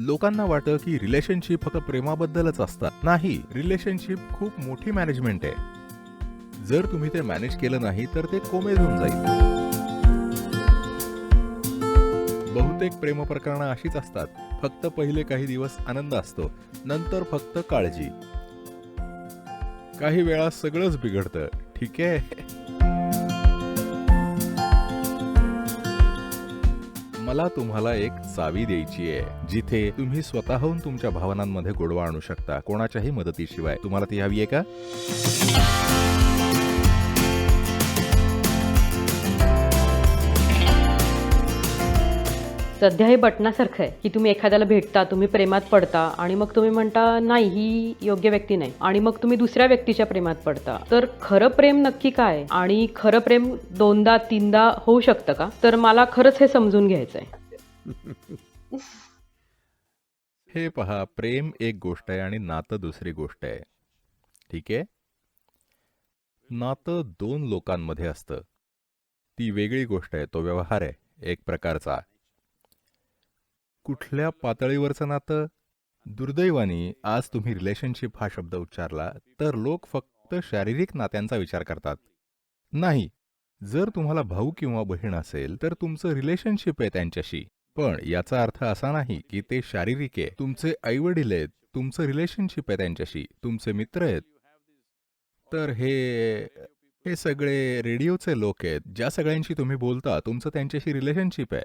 लोकांना वाटतं की रिलेशनशिप फक्त प्रेमाबद्दलच असतात. नाही रिलेशनशिप खूप मोठी मॅनेजमेंट आहे. जर तुम्ही ते मॅनेज केलं नाही तर ते कोमेज होऊन जाईल. बहुतेक प्रेम प्रकरणं अशीच असतात. फक्त पहिले काही दिवस आनंद असतो नंतर फक्त काळजी. काही वेळा सगळंच बिघडतं. ठीक आहे? मला तुम्हाला एक चावी द्यायची आहे जिथे तुम्ही स्वतःहून तुमच्या भावनांमध्ये गोडवा आणू शकता कोणाच्याही मदतीशिवाय. तुम्हाला ती हवी आहे का? सध्या हे बटणासारखं आहे की तुम्ही एखाद्याला भेटता तुम्ही प्रेमात पडता आणि मग तुम्ही म्हणता नाही ही योग्य व्यक्ती नाही. आणि मग तुम्ही दुसऱ्या व्यक्तीच्या प्रेमात पडता. तर खरं प्रेम नक्की काय? आणि खरं प्रेम दोनदा तीनदा होऊ शकतं का? तर मला खरंच हे समजून घ्यायचं आहे हे पहा प्रेम एक गोष्ट आहे आणि नातं दुसरी गोष्ट आहे. ठीक आहे? नातं दोन लोकांमध्ये असतं. ती वेगळी गोष्ट आहे तो व्यवहार आहे एक प्रकारचा. कुठल्या पातळीवरचं नातं? दुर्दैवाने आज तुम्ही रिलेशनशिप हा शब्द उच्चारला तर लोक फक्त शारीरिक नात्यांचा विचार करतात. नाही जर तुम्हाला भाऊ किंवा बहीण असेल तर तुमचं रिलेशनशिप आहे त्यांच्याशी. पण याचा अर्थ असा नाही की ते शारीरिक आहे. तुमचे आईवडील आहेत तुमचं रिलेशनशिप आहे त्यांच्याशी तुमचे मित्र आहेत. तर हे हे सगळे रेडिओचे लोक आहेत ज्या सगळ्यांशी तुम्ही बोलता तुमचं त्यांच्याशी रिलेशनशिप आहे.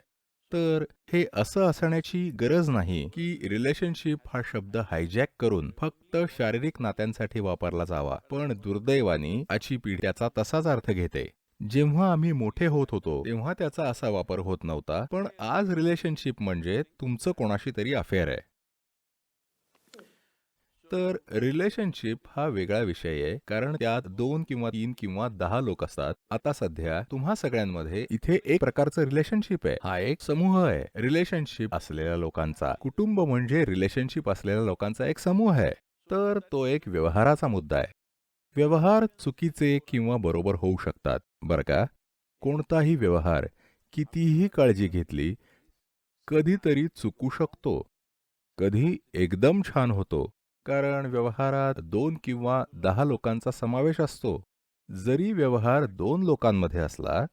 तर हे असं असण्याची गरज नाही की रिलेशनशिप हा शब्द हायजॅक करून फक्त शारीरिक नात्यांसाठी वापरला जावा पण दुर्दैवाने आजची पिढी त्याचा तसाच अर्थ घेते. जेव्हा आम्ही मोठे होत होतो तेव्हा त्याचा असा वापर होत नव्हता पण आज रिलेशनशिप म्हणजे तुमचं कोणाशी तरी अफेअर आहे. तर रिलेशनशिप हा वेगळा विषय आहे कारण त्यात दोन किंवा तीन किंवा दहा लोक असतात. आता सध्या तुम्हा सगळ्यांमध्ये इथे एक प्रकारचं रिलेशनशिप आहे. हा एक समूह आहे. रिलेशनशिप असलेल्या लोकांचा कुटुंब म्हणजे रिलेशनशिप असलेल्या लोकांचा एक समूह आहे. तर तो एक व्यवहाराचा मुद्दा आहे. व्यवहार चुकीचे किंवा बरोबर होऊ शकतात. बरं का? कोणताही व्यवहार कितीही काळजी घेतली कधीतरी चुकू शकतो. कधी एकदम छान होतो. कारण व्यवहारात दोन किंवा दहा लोकांचा समावेश असतो. जरी व्यवहार दोन लोकांमध्ये असला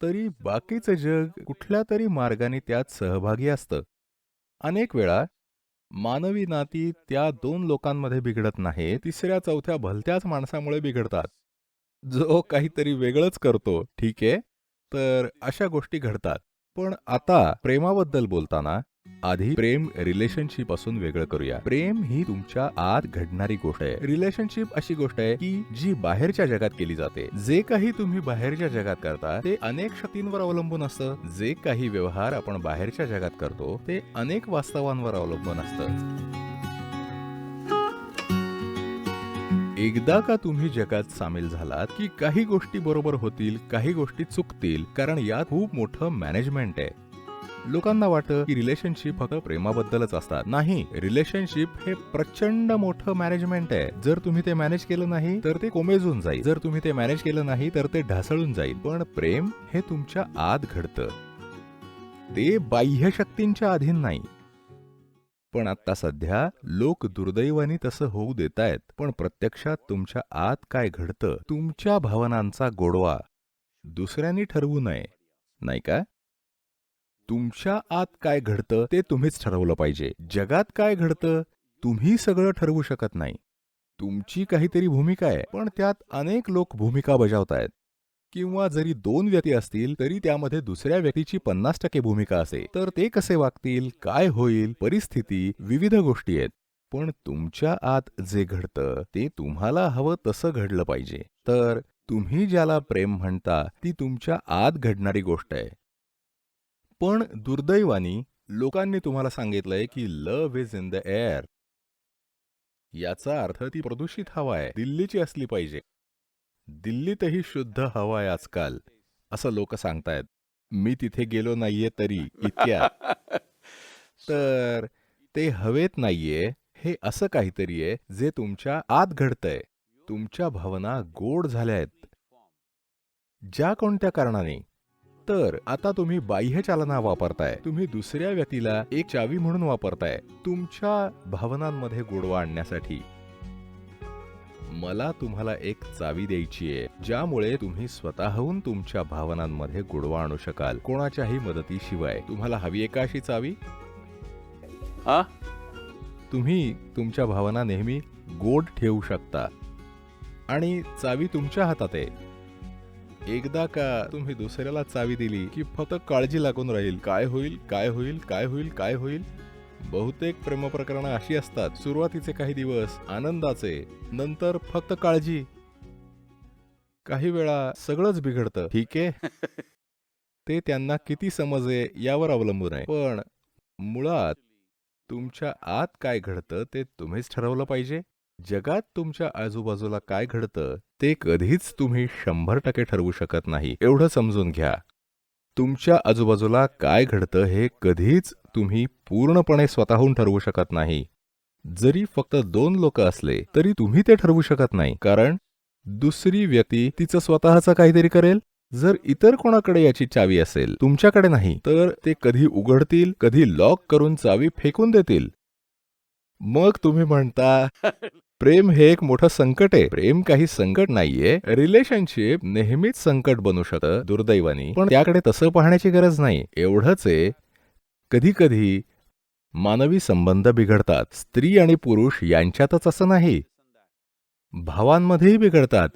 तरी बाकीचं जग कुठल्या तरी मार्गाने त्यात सहभागी असतं. अनेक वेळा मानवी नाती त्या दोन लोकांमध्ये बिघडत नाही तिसऱ्या चौथ्या भलत्याच माणसामुळे बिघडतात. जो काहीतरी वेगळंच करतो ठीक आहे तर अशा गोष्टी घडतात. पण आता प्रेमाबद्दल बोलताना आधी प्रेम रिलेशनशिप असून वेगळं करूया. प्रेम ही तुमच्या आत घडणारी गोष्ट आहे. रिलेशनशिप अशी गोष्ट आहे की जी बाहेरच्या जगात केली जाते. जे काही तुम्ही बाहेरच्या जगात करता ते अनेक शक्तींवर अवलंबून असतं. जे काही व्यवहार आपण बाहेरच्या जगात करतो ते अनेक वास्तवांवर अवलंबून असतं. एकदा का तुम्ही जगात सामील झालात की काही गोष्टी बरोबर होतील काही गोष्टी चुकतील कारण यात खूप मोठं मॅनेजमेंट आहे. लोकांना वाटतं की रिलेशनशिप फक्त प्रेमाबद्दलच असतात. नाही रिलेशनशिप हे प्रचंड मोठं मॅनेजमेंट आहे. जर तुम्ही ते मॅनेज केलं नाही तर ते कोमेजून जाईल. जर तुम्ही ते मॅनेज केलं नाही तर ते ढासळून जाईल. पण प्रेम हे तुमच्या आत घडतं. ते बाह्य शक्तींच्या अधीन नाही. पण आता सध्या लोक दुर्दैवाने तसं होऊ देत आहेत पण प्रत्यक्षात तुमच्या आत काय घडतं तुमच्या भावनांचा गोडवा दुसऱ्यांनी ठरवू नये. नाही का? तुमच्या आत काय घडतं ते तुम्हीच ठरवलं पाहिजे. जगात काय घडतं तुम्ही सगळं ठरवू शकत नाही. तुमची काहीतरी भूमिका आहे पण त्यात अनेक लोक भूमिका बजावतायत. किंवा जरी दोन व्यक्ती असतील तरी त्यामध्ये दुसऱ्या व्यक्तीची पन्नास टक्के भूमिका असेल तर ते कसे वागतील काय होईल परिस्थिती विविध गोष्टी आहेत. पण तुमच्या आत जे घडतं ते तुम्हाला हवं तसं घडलं पाहिजे. तर तुम्ही ज्याला प्रेम म्हणता ती तुमच्या आत घडणारी गोष्ट आहे. पण दुर्दैवानी लोकांनी तुम्हाला सांगितलंय की love is in the air याचा अर्थ ती प्रदूषित हवा आहे. दिल्लीची असली पाहिजे. दिल्लीतही शुद्ध हवा आहे आजकाल असं लोक सांगतायत. मी तिथे गेलो नाहीये तरी इतक्या. तर ते हवेत नाहीये हे असं काहीतरी आहे जे तुमच्या आत घडतंय. तुमच्या भावना गोड झाल्या आहेत ज्या कोणत्या कारणाने? तर आता तुम्ही बाह्य चालना वापरताय. तुम्ही दुसऱ्या व्यक्तीला एक चावी म्हणून वापरताय. तुमच्या भावनांमध्ये गोडवा आणण्यासाठी. मला तुम्हाला एक चावी द्यायची आहे. ज्यामुळे तुम्ही स्वतःहून तुमच्या भावनांमध्ये गोडवा आणू शकाल. कोणाच्याही मदतीशिवाय. तुम्हाला हवी आहे का अशी चावी? हा? तुम्ही तुमच्या भावना नेहमी गोड ठेवू शकता. आणि चावी तुमच्या हातात आहे. एकदा का तुम्ही दुसऱ्याला चावी दिली की फक्त काळजी लागून राहील. काय होईल काय होईल काय होईल काय होईल? बहुतेक प्रेमप्रकरणं अशी असतात. सुरुवातीचे काही दिवस आनंदाचे नंतर फक्त काळजी. काही वेळा सगळंच बिघडतं. ठीक आहे? ते त्यांना किती समजे यावर अवलंबून आहे. पण मुळात तुमच्या आत काय घडतं ते तुम्हीच ठरवलं पाहिजे. जगात तुमच्या आजूबाजूला काय घडतं ते कधीच तुम्ही शंभर टक्के ठरवू शकत नाही. एवढं समजून घ्या. तुमच्या आजूबाजूला काय घडतं हे कधीच तुम्ही पूर्णपणे स्वतःहून ठरवू शकत नाही. जरी फक्त दोन लोक असले तरी तुम्ही ते ठरवू शकत नाही. कारण दुसरी व्यक्ती तिचं स्वतःचं काहीतरी करेल. जर इतर कोणाकडे याची चावी असेल तुमच्याकडे नाही तर ते कधी उघडतील कधी लॉक करून चावी फेकून देतील. मग तुम्ही म्हणता प्रेम हे एक मोठं संकट आहे. प्रेम काही संकट नाहीये. रिलेशनशिप नेहमीच संकट बनू शकतं दुर्दैवानी. पण त्याकडे तसं पाहण्याची गरज नाही. एवढंच आहे. कधी कधी मानवी संबंध बिघडतात. स्त्री आणि पुरुष यांच्यातच असं नाही. भावांमध्येही बिघडतात.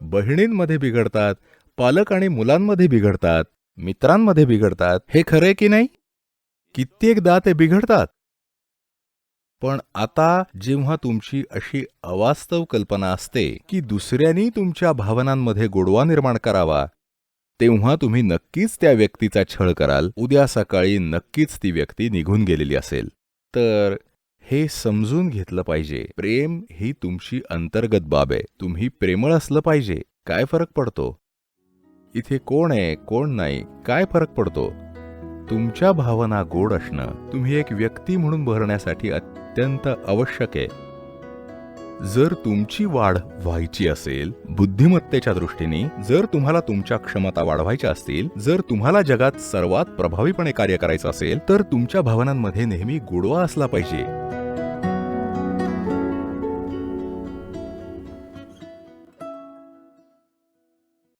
बहिणींमध्ये बिघडतात. पालक आणि मुलांमध्ये बिघडतात. मित्रांमध्ये बिघडतात. हे खरंय की नाही? कित्येकदा ते बिघडतात. पण आता जेव्हा तुमची अशी अवास्तव कल्पना असते की दुसऱ्यांनी तुमच्या भावनांमध्ये गोडवा निर्माण करावा तेव्हा तुम्ही नक्कीच त्या व्यक्तीचा छळ कराल. उद्या सकाळी नक्कीच ती व्यक्ती निघून गेलेली असेल. तर हे समजून घेतलं पाहिजे. प्रेम ही तुमची अंतर्गत बाब आहे. तुम्ही प्रेमळ असलं पाहिजे. काय फरक पडतो? इथे कोण आहे कोण नाही काय फरक पडतो? तुमच्या भावना गोड असणं तुम्ही एक व्यक्ती म्हणून भरण्यासाठी अत्यंत आवश्यक आहे. जर तुमची वाढ व्हायची असेल बुद्धिमत्तेच्या दृष्टीने जर तुम्हाला तुमच्या क्षमता वाढवायच्या असतील जर तुम्हाला जगात सर्वात प्रभावीपणे कार्य करायचं असेल तर तुमच्या भावनांमध्ये नेहमी गोडवा असला पाहिजे.